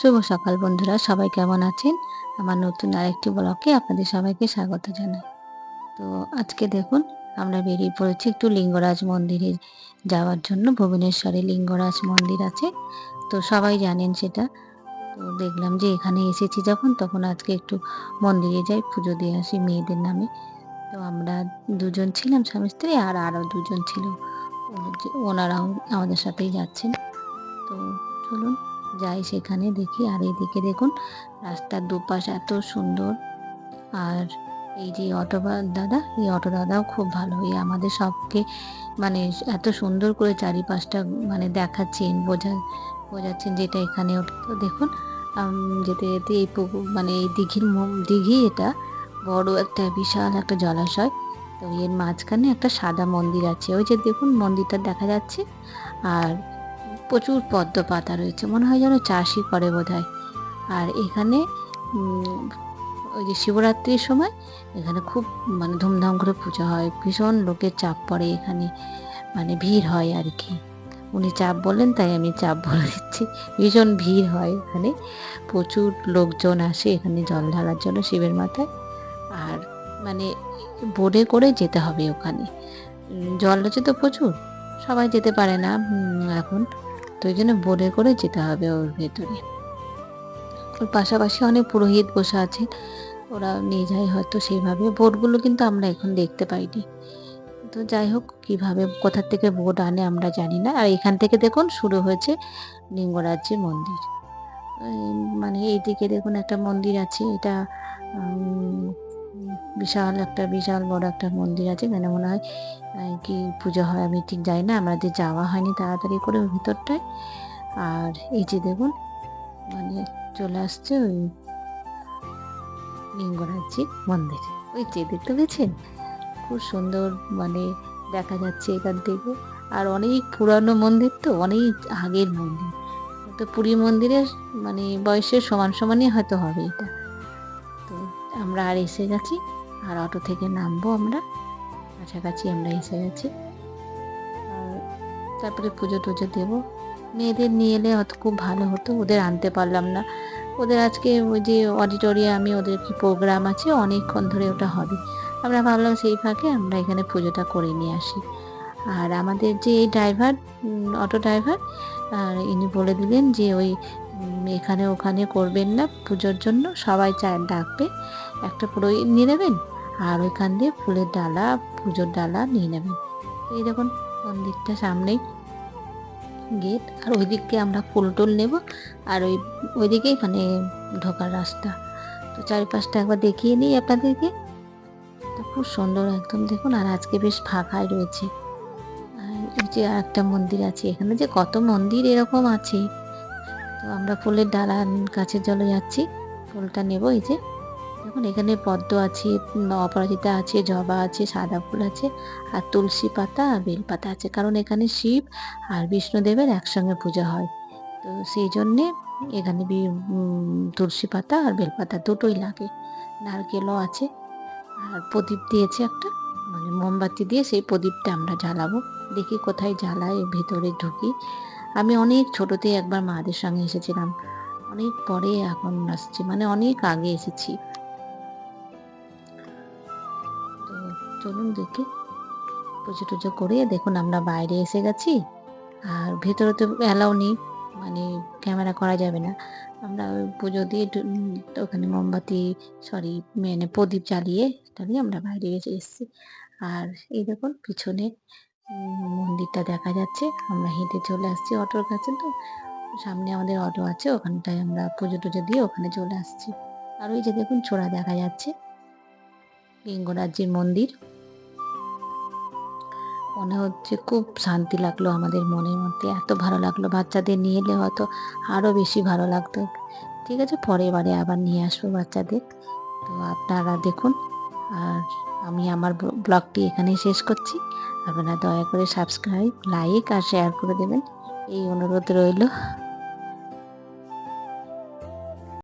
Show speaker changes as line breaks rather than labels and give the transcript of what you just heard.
শুভ সকাল বন্ধুরা, সবাই কেমন আছেন? আমার নতুন আরেকটি ব্লকে আপনাদের সবাইকে স্বাগত জানাই। তো আজকে দেখুন, আমরা বেরিয়ে পড়েছি একটু লিঙ্গরাজ মন্দিরে যাওয়ার জন্য। ভুবনেশ্বরে লিঙ্গরাজ মন্দির আছে, তো সবাই জানেন সেটা। তো দেখলাম যে এখানে এসেছি যখন, তখন আজকে একটু মন্দিরে যাই, পুজো দিয়ে আসি মেয়েদের নামে। তো আমরা দুজন ছিলাম স্বামী স্ত্রী আর আরও দুজন ছিল। ওনারাও আমাদের সাথেই যাচ্ছেন। তো চলুন যাই সেখানে দেখি। আর এইদিকে দেখুন, রাস্তার দুপাশ এত সুন্দর। আর এই যে অটো দাদা, এই অটো দাদাও খুব ভালো। এই আমাদের সবকে মানে এত সুন্দর করে চারিপাশটা মানে দেখাচ্ছেন, বোঝা, বোঝাচ্ছেন যেটা এখানে দেখুন যেতে যেতে এই পুকুর মানে এই দিঘির দিঘি এটা বড় একটা বিশাল একটা জলাশয়। তো এর মাঝখানে একটা সাদা মন্দির আছে। ওই যে দেখুন, মন্দিরটা দেখা যাচ্ছে। আর প্রচুর পদ্ম পাতা রয়েছে। মনে হয় যেন চাষই করে বোধ আর এখানে ওই যে শিবরাত্রির সময় এখানে খুব মানে ধুমধাম করে পুজো হয়। ভীষণ লোকের চাপ পড়ে এখানে। মানে ভিড় হয় আর কি উনি চাপ বললেন, তাই আমি চাপ বলে দিচ্ছি। ভীষণ ভিড় হয় এখানে। প্রচুর লোকজন আসে এখানে জল ঢালার জন্য শিবের মাথায়। আর মানে বোর্ডে করে যেতে হবে ওখানে। জল রয়েছে তো প্রচুর। সবাই যেতে পারে না এখন। ওই জন্য বোর্ডে করে যেতে হবে ওর ভেতরে। ওর পাশাপাশি অনেক পুরোহিত বসে আছে, ওরা নিয়ে যায় হয়তো সেইভাবে। বোর্ডগুলো কিন্তু আমরা এখন দেখতে পাইনি। তো যাই হোক, কীভাবে, কোথা থেকে বোর্ড আনে আমরা জানি না। আর এখান থেকে দেখুন, শুরু হয়েছে লিঙ্গরাজ্যের মন্দির। মানে এইদিকে দেখুন একটা মন্দির আছে, এটা বিশাল একটা, বিশাল বড় একটা মন্দির আছে। এখানে মনে হয় কি পুজো হয়, আমি ঠিক যাই না। আমাদের যাওয়া হয়নি তাড়াতাড়ি করে ভিতরটায়। আর এই যে দেখুন মানে চলে আসছে ওই লিঙ্গরাজ্যের মন্দির। ওই যে দেখতে পেয়েছেন? খুব সুন্দর মানে দেখা যাচ্ছে এখান থেকে। আর অনেক পুরানো মন্দির তো, অনেক আগের মন্দির। তো পুরী মন্দিরের মানে বয়সের সমান সমানই হয়তো হবে এটা। আমরা আর এসে গেছি। আর অটো থেকে নামবো আমরা। কাছাকাছি আমরা এসে গেছি। আর তারপরে পুজো টুজো দেবো। মেয়েদের নিয়ে এলে হয়তো খুব ভালো হতো, ওদের আনতে পারলাম না। ওদের আজকে ওই যে অডিটোরিয়ামে ওদের কি প্রোগ্রাম আছে, অনেকক্ষণ ধরে ওটা হবে। আমরা ভাবলাম সেই ফাঁকে আমরা এখানে পুজোটা করে নিয়ে আসি। আর আমাদের যে এই ড্রাইভার অটো ড্রাইভার আর ইনি বলে দিলেন যে ওই এখানে ওখানে করবেন না, পুজোর জন্য সবাই চায় ডাকবে, একটা পুরোহিত নিয়ে নেবেন, আর ওইখান দিয়ে ফুলের ডালা, পুজোর ডালা নিয়ে নেবেন। এই দেখুন, মন্দিরটা সামনেই গেট, আর ওই দিককে আমরা ফুল টুল নেব, আর ওই, ওইদিকেই মানে ঢোকার রাস্তা। তো চারিপাশটা একবার দেখিয়ে নিই আপনাদেরকে। তো খুব সুন্দর একদম, দেখুন, আর আজকে বেশ ফাঁকাই রয়েছে। আর যে আর একটা মন্দির আছে, এখানে যে কত মন্দির এরকম আছে। আমরা ফুলের ডালা গাছের জলে যাচ্ছি। ফুলটা নেব এই যে। দেখুন, এখানে পদ্ম আছে অপরাজিতা আছে, জবা আছে, সাদা ফুল আছে, আর তুলসী পাতা আর বেল পাতা আছে। কারণ এখানে শিব আর বিষ্ণুদেবের একসঙ্গে পূজা হয়। তো সেই জন্যে এখানে তুলসী পাতা আর বেলপাতা দুটোই লাগে। নারকেলও আছে। আর প্রদীপ দিয়েছে একটা মানে মোমবাতি দিয়ে সেই প্রদীপটা আমরা জ্বালাবো। দেখি কোথায় জ্বালাই ভিতরে ঢুকি। আমি অনেক ছোটোতেই একবার মাদের সঙ্গে এসেছিলাম। অনেক পরে এখন আসছি মানে অনেক আগে এসেছি। তো চলুন দেখি। পুজো টুজো করে দেখুন আমরা বাইরে এসে গেছি। আর ভেতরে তো অ্যালাউ নেই মানে ক্যামেরা করা যাবে না। আমরা ওই পুজো দিয়ে ওখানে মোমবাতি, সরি মানে প্রদীপ জ্বালিয়ে টালিয়ে আমরা বাইরে এসে এসেছি। আর এই দেখুন, পিছনে মন্দিরটা দেখা যাচ্ছে। আমরা হেঁটে চলে আসছি অটোর কাছে তো। সামনে আমাদের অটো আছে, ওখানটায় আমরা পুজো টুজো দিয়ে ওখানে চলে আসছি। আর ওই যে দেখুন ছোড়া দেখা যাচ্ছে। লিঙ্গরাজ্যের মন্দির। মনে হচ্ছে খুব শান্তি লাগল আমাদের মনের মধ্যে। এত ভালো লাগল বাচ্চাদের নিয়ে এলে হয়তো আরও বেশি ভালো লাগতো। ঠিক আছে, পরের বারে আবার নিয়ে আসব বাচ্চাদের। তো আপনারা দেখুন, আর আমি আমার ব্লগটি এখানেই শেষ করছি। আপনারা দয়া করে সাবস্ক্রাইব লাইক আর শেয়ার করে দেবেন। এই অনুরোধ রইল।